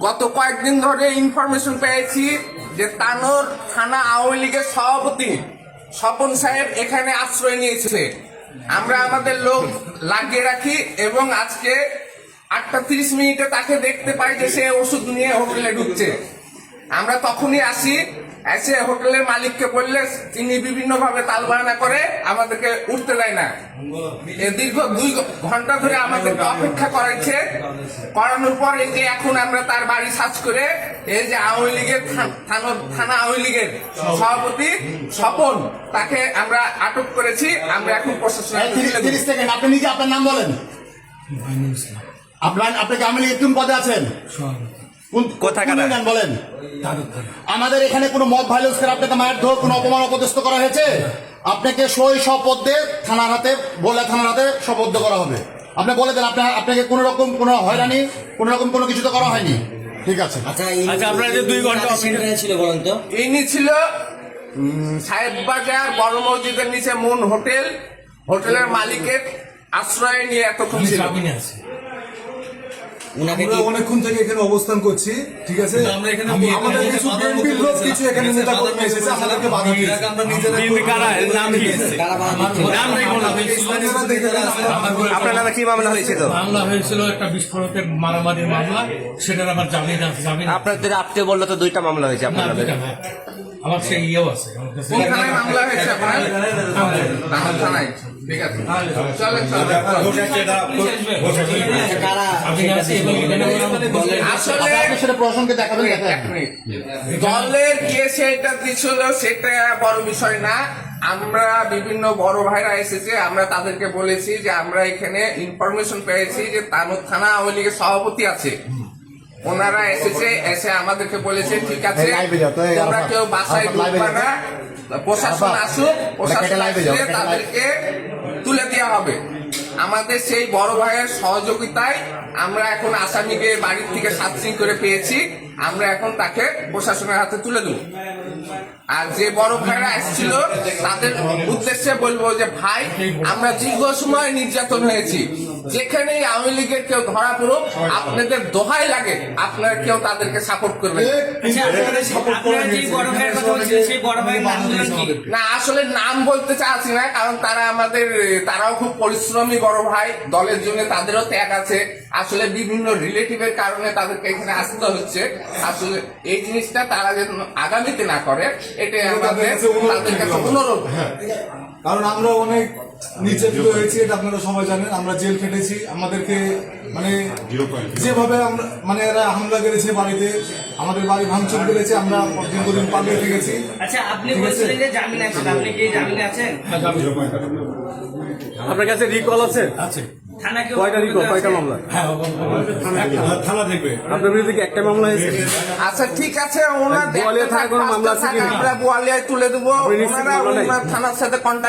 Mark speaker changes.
Speaker 1: গত কয়েকদিন ধরে ইনফরমেশন পেয়েছি যে তানোর থানা আওয়ামী লীগের সভাপতি স্বপন সাহেব এখানে আশ্রয় নিয়েছে। আমরা আমাদের লোক লাগিয়ে রাখি এবং আজকে আটটা তিরিশ মিনিটে তাকে দেখতে পাই যে সে ওষুধ নিয়ে হোটেলে ঢুকছে। আমরা তখনই আসি এসে হোটেলের মালিককে বললে তিনি বিভিন্ন ভাবে তালবাহানা করে আমাদেরকে উঠতে দেয় না। এ দীর্ঘ দুই ঘণ্টা ধরে আমাদেরকে অপেক্ষা করাইছে। করানোর পর এই যে এখন আমরা তার বাড়ি সার্চ করে এই যে আওয়ামী লীগের থা- থানা- থানা আওয়ামী লীগের সভাপতি স্বপন তাকে আমরা আটক করেছি। আমরা এখন
Speaker 2: প্রশাসন আপনি নিজে আপনার নাম বলেন। আপনার আপনি কি আওয়ামী কোন পদে আছেন? কোন বলেন? আমাদের এখানে কোনো মব ভাইলেন্স করে আপনাকে মায়ের ধর কোনো অপমান অপদস্থ করা হয়েছে? আপনাকে সই শপথ থানার হাতে বলে থানার হাতে শপথ করা হবে। আপনি বলে দেন আপনার আপনাকে কোনো রকম কোনো হয়রানি কোনো রকম কোনো কিছু তো করা হয়নি। ঠিক আছে।
Speaker 3: আচ্ছা
Speaker 4: আচ্ছা, আপনারা যে দুই
Speaker 3: ঘণ্টা ছিল বলেন তো?
Speaker 1: ইনি ছিল উম, সাহেববাজার বড় মসজিদের নিচে মুন হোটেল। হোটেলের মালিকের আশ্রয় নিয়ে এতক্ষণ ছিল
Speaker 3: উনাকে
Speaker 5: আমরা অনেকক্ষণ থেকে এখানে অবস্থান করছি ঠিক আছে?
Speaker 6: আমরা এখানে
Speaker 5: আমাদের কিছু বিএনপির লোক কিছু এখানে নেতা কর্মী এসেছে আমাদেরকে বাধা দিয়েছে।
Speaker 6: আমরা নিজেরা
Speaker 4: বিএনপি কারা? এর নাম কি?
Speaker 3: কারা বাধা দিচ্ছে?
Speaker 5: আপনারা
Speaker 4: নামে মামলা হয়েছিল
Speaker 6: মামলা হয়েছিল একটা বিস্ফোরকের মারামারির মামলা সেটার আমার জামিন আছে জামিন
Speaker 4: আপনাদের আত্মীয় বলল তো দুইটা মামলা হয়েছে আপনার নামে।
Speaker 6: আমার সেই ইয়েও আছে।
Speaker 1: মামলা হয়েছে আপনার? থানায় ঠিক আছে। দলের কে সেটা দিছিল সেটা বড় বিষয় না। আমরা বিভিন্ন বড় ভাইরা এসেছে আমরা তাদেরকে বলেছি যে আমরা এখানে ইনফরমেশন পেয়েছি যে তানুর থানা আওয়ামী লীগের সভাপতি আছে। ওনারা এসেছে এসে আমাদেরকে বলেছে ঠিক আছে তোমরা কেউ বাসায় ঢুকবা। না। প্রশাসন আসুক প্রশাসন তাদেরকে তুলে দেওয়া হবে। আমাদের সেই বড় ভাইয়ের সহযোগিতায় আমরা এখন আসামিকে বাড়ির থেকে সাতসিং করে পেয়েছি। আমরা এখন তাকে প্রশাসনের হাতে তুলে দেব। আর যে বড় ভাইরা এসেছিল তাদের উদ্দেশ্যে বলব যে ভাই আমরা দীর্ঘ সময় নির্যাতন হয়েছি। যেখানেই আওয়ামী লীগের কেউ ধরা পড়ুক আপনাদের দোহাই লাগে। আপনারা কেউ তাদেরকে সাপোর্ট করবেন
Speaker 5: কিন্তু এখানে support করে নিয়েছে।
Speaker 1: না আসলে নাম বলতে চাচ্ছি না কারণ তারা আমাদের তারাও খুব পরিশ্রমী বড় ভাই। দলের জন্য তাদেরও ত্যাগ আছে। আসলে বিভিন্ন রিলেটিভের কারণে তাদেরকে এখানে আসতে হচ্ছে। আসলে এই জিনিসটা তারা যেন আগামীতে না করে এটাই আমাদের তাদের কাছে অনুরোধ
Speaker 5: কারণ আমরা অনেক নির্যাতিত হয়েছি এটা আপনারা সবাই জানেন আমরা জেল খেটেছি আমাদেরকে মানে যেভাবে আমরা মানে এরা হামলা করেছে বাড়িতে আমাদের বাড়ি ভাঙচুর করেছে আমরা দীর্ঘদিন পালিয়ে থেকেছি।
Speaker 7: আচ্ছা আপনি বলছিলেন যে জামিন আছেন আপনি কি জামিনে আছেন?
Speaker 4: আপনার কাছে রিকল আছে?
Speaker 6: আছে।
Speaker 4: কয়টা রিকল কয়টা মামলা?
Speaker 6: হ্যাঁ থানা দেখবে।
Speaker 4: আপনার বিরুদ্ধে কি একটা মামলা হয়েছে?
Speaker 1: আচ্ছা ঠিক আছে ওনার
Speaker 4: বোয়ালিয়া কোনো মামলা আছে কি না?
Speaker 1: আমরা বোয়ালিয়ায় তুলে দেবো। ওনারা ওনার থানার সাথে কন্ট্যাক্ট